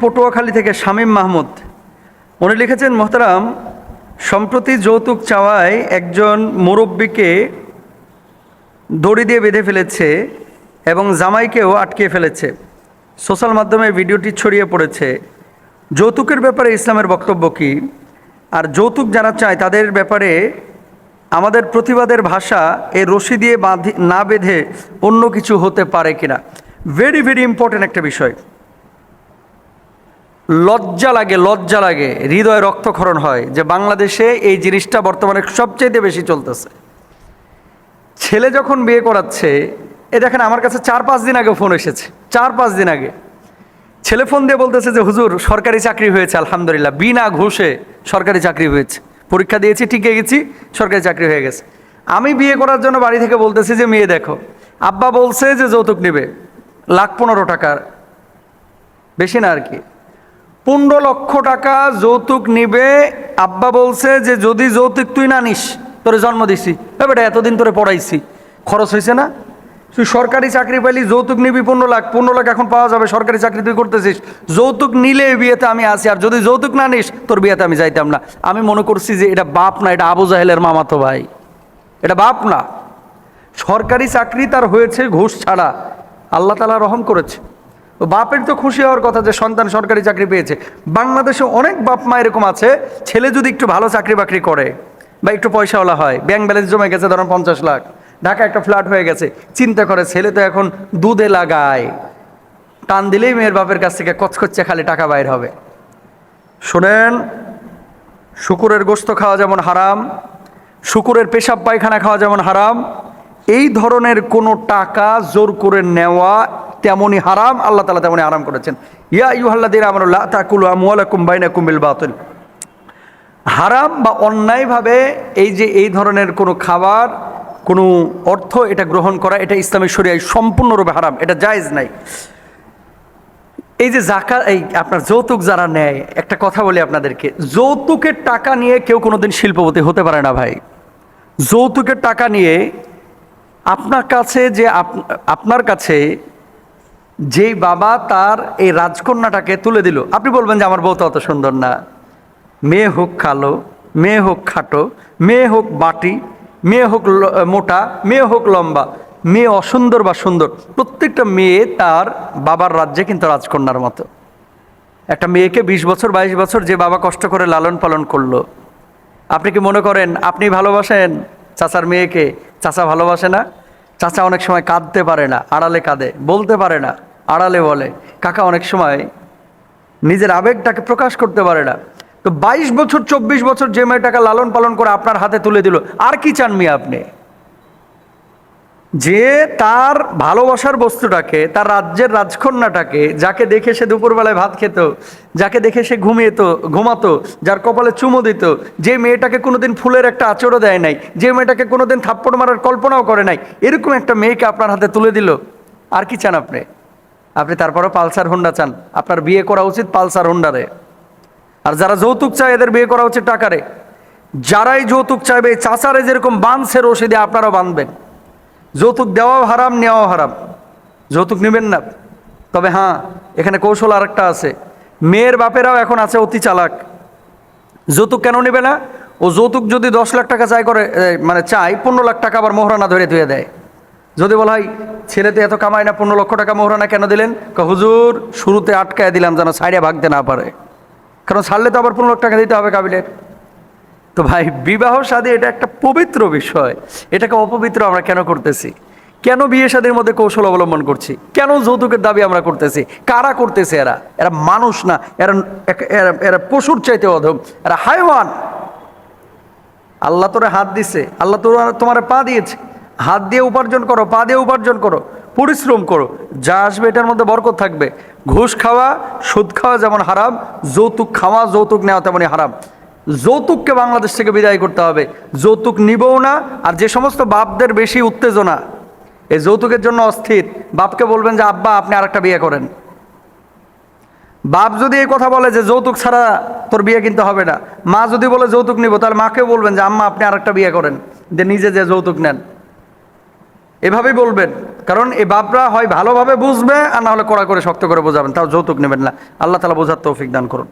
পটুয়াখালী থেকে শামীম মাহমুদ। উনি লিখেছেন, মোহতারাম, সম্প্রতি যৌতুক চাওয়ায় একজন মুরব্বীকে দড়ি দিয়ে বেঁধে ফেলেছে এবং জামাইকেও আটকে ফেলেছে। সোশ্যাল মাধ্যমে ভিডিওটি ছড়িয়ে পড়েছে। যৌতুকের ব্যাপারে ইসলামের বক্তব্য কী? আর যৌতুক যারা চায়, তাদের ব্যাপারে আমাদের প্রতিবাদের ভাষা এই রশি দিয়ে বাঁধি, না বেঁধে অন্য কিছু হতে পারে কিনা? ভেরি ভেরি ইম্পর্ট্যান্ট একটা বিষয়। লজ্জা লাগে লজ্জা লাগে, হৃদয় রক্তক্ষরণ হয় যে বাংলাদেশে এই জিনিসটা বর্তমানে সবচেয়ে বেশি চলতেছে। ছেলে যখন বিয়ে করাচ্ছে, এ দেখেন আমার কাছে চার পাঁচ দিন আগে ফোন এসেছে, চার পাঁচ দিন আগে। ছেলে ফোন দিয়ে বলতেছে যে, হুজুর, সরকারি চাকরি হয়েছে, আলহামদুলিল্লাহ। বিনা ঘুষে সরকারি চাকরি হয়েছে। পরীক্ষা দিয়েছি টিকে গেছি, সরকারি চাকরি হয়ে গেছে। আমি বিয়ে করার জন্য বাড়ি থেকে বলতেছি যে, মেয়ে দেখো। আব্বা বলছে যে, যৌতুক নেবে। লাখ পনেরো টাকার। বেশি না আর কি। পনেরো লক্ষ টাকা যৌতুক নিবে। আব্বা বলছে যে, যদি যৌতুক তুই না নিস, তোরে জন্ম দিছি। বেটা, এতদিন তোরে পড়াইছি, খরচ হয়েছে না? তুই সরকারি চাকরি পাইলি, যৌতুক নিবি পনেরো লাখ পনেরো লাখ এখন পাওয়া যাবে, সরকারি চাকরি তুই করতেছিস। যৌতুক নিলে বিয়েতে আমি আসি আর যদি যৌতুক না নিস, তোর বিয়েতে আমি যাইতাম না। আমি মনে করছি যে, এটা বাপ না, এটা আবু জাহেলের মামাতো ভাই। এটা বাপ না। সরকারি চাকরি তার হয়েছে ঘুষ ছাড়া। আল্লাহ তালা রহম করেছে। বাপের তো খুশি হওয়ার কথা যে সন্তান সরকারি চাকরি পেয়েছে। বাংলাদেশে অনেক বাপ মা এরকম আছে, ছেলে যদি একটু ভালো চাকরি বাকরি করে বা একটু পয়সাওয়ালা হয় ব্যাংক ব্যালেন্স জমে গেছে ধরুন পঞ্চাশ লাখ ঢাকা একটা ফ্ল্যাট হয়ে গেছে, চিন্তা করে ছেলে তো এখন দুধে লাগায়। টান দিলেই মেয়ের বাপের কাছ থেকে কচকচ্ছে খালি টাকা বাইর হবে। শোনেন, শুকুরের গোস্ত খাওয়া যেমন হারাম, শুকুরের পেশাব পায়খানা খাওয়া যেমন হারাম, এই ধরনের কোনো টাকা জোর করে নেওয়া তেমনই হারাম, আল্লাহ তালা তেমনই হারাম করেছেন। ইয়া ইউহাল্লাদির আমরুল্লাহ তাকুল আমুয়ালাকুম বাইনা কুমিল বাতুল। হারাম বা অন্যায়ভাবে এই যে এই ধরনের কোনো খাবার, কোনো অর্থ এটা গ্রহণ করা, এটা ইসলামের শরিয়ায় সম্পূর্ণরূপে হারাম, এটা জায়েজ নাই। এই যে জাকা এই আপনার যৌতুক যারা নেয়, একটা কথা বলি আপনাদেরকে, যৌতুকের টাকা নিয়ে কেউ কোনোদিন শিল্পপতি হতে পারে না ভাই। যৌতুকের টাকা নিয়ে আপনার কাছে যে আপ- আপনার কাছে যেই বাবা তার এই রাজকন্যাটাকে তুলে দিল। আপনি বলবেন যে আমার বউ তো অত সুন্দর না। মেয়ে হোক কালো, মেয়ে হোক খাটো, মেয়ে হোক বাটি, মেয়ে হোক মোটা, মেয়ে হোক লম্বা, মেয়ে অসুন্দর বা সুন্দর, প্রত্যেকটা মেয়ে তার বাবার রাজ্যে কিন্তু রাজকন্যার মতো। একটা মেয়েকে বিশ বছর, বাইশ বছর যে বাবা কষ্ট করে লালন পালন করল, আপনি কি মনে করেন আপনি ভালোবাসেন চাচার মেয়েকে? চাচা ভালোবাসে না। চাচা অনেক সময় কাঁদতে পারে না, আড়ালে কাঁদে, বলতে পারে না। আড়ালে বলে, কাকা, অনেক সময় নিজের আবেগটাকে প্রকাশ করতে পারে না। তো বাইশ বছর, চব্বিশ বছর যে মেয়েটাকে লালন পালন করে আপনার হাতে তুলে দিল, আর কি চান মিয়া আপনি? যে তার ভালোবাসার বস্তুটাকে, তার রাজ্যের রাজকন্যাটাকে, যাকে দেখে সে দুপুরবেলায় ভাত খেত, যাকে দেখে সে ঘুমিয়েতো, ঘুমাতো, যার কপালে চুমো দিত, যে মেয়েটাকে কোনোদিন ফুলের একটা আচরও দেয় নাই, যে মেয়েটাকে কোনোদিন থাপ্পড় মারার কল্পনাও করে নাই, এরকম একটা মেয়েকে আপনার হাতে তুলে দিল, আর কি চান আপনি? আপনি তারপরে পালসার হোন্ডা চান। আপনার বিয়ে করা উচিত পালসার হোন্ডারে। আর যারা যৌতুক চায়, এদের বিয়ে করা উচিত টাকারে। যারাই যৌতুক চাইবে চাচারে যেরকম বাঁধছে রশিদে, আপনারাও বাঁধবেন যৌতুক দেওয়াও হারাম, নেওয়াও হারাম। যৌতুক নেবেন না। তবে হ্যাঁ এখানে কৌশল আরেকটা আছে। মেয়ের বাপেরাও এখন আছে অতি চালাক। যৌতুক কেন নেবে না? ও যৌতুক যদি দশ লাখ টাকা চাই করে মানে চাই পনেরো লাখ টাকা আবার মোহরানা ধরে ধুয়ে দেয়। যদি বলা হয়, ছেলেতে এত কামায় না, পনেরো লক্ষ টাকা মোহরানা কেন দিলেন? হুজুর, শুরুতে আটকায় দিলাম যেন সাইডে ভাগতে না পারে। কারণ ছাড়লে তো আবার পনেরো লক্ষ টাকা দিতে হবে কাবিলের। তো ভাই, বিবাহ শাদী এটা একটা পবিত্র বিষয়। এটাকে অপবিত্র আমরা কেন করতেছি? কেন বিয়ে সাদের মধ্যে কৌশল অবলম্বন করছি? কেন যৌতুকের দাবি আমরা করতেছি? কারা করতেছে এরা? এরা মানুষ না, এরা এরা- এরা পশুর চাইতে অধম, এরা হাইওয়ান। আল্লাহ তোরে হাত দিছে, আল্লাহ তোর তোমার পা দিয়েছে। হাত দিয়ে উপার্জন করো, পা দিয়ে উপার্জন করো, পরিশ্রম করো, যা আসবে এটার মধ্যে বরকত থাকবে। ঘুষ খাওয়া, সুদ খাওয়া যেমন হারাম, যৌতুক খাওয়া, যৌতুক নেওয়া তেমনই হারাম। যৌতুককে বাংলাদেশ থেকে বিদায় করতে হবে। যৌতুক নিবও না, আর যে সমস্ত বাপদের বেশি উত্তেজনা, এই যৌতুকের জন্য অস্থির। বাপকে বলবেন যে, আব্বা, আপনি আরেকটা বিয়ে করেন। বাপ যদি এই কথা বলে যে, যৌতুক ছাড়া তোর বিয়ে কিনতে হবে না। মা যদি বলে, যৌতুক নিব তাহলে মাকেও বলবেন যে, আম্মা, আপনি আরেকটা বিয়ে করেন। যে, নিজে যে যৌতুক নেন। এভাবেই বলবেন। কারণ এ বাপরা হয় ভালোভাবে বুঝবে আর না হলে কড়া করে শক্ত করে বোঝাবেন। তাও যৌতুক নেবেন না। আল্লাহ তালা বোঝার তৌফিক দান করুন।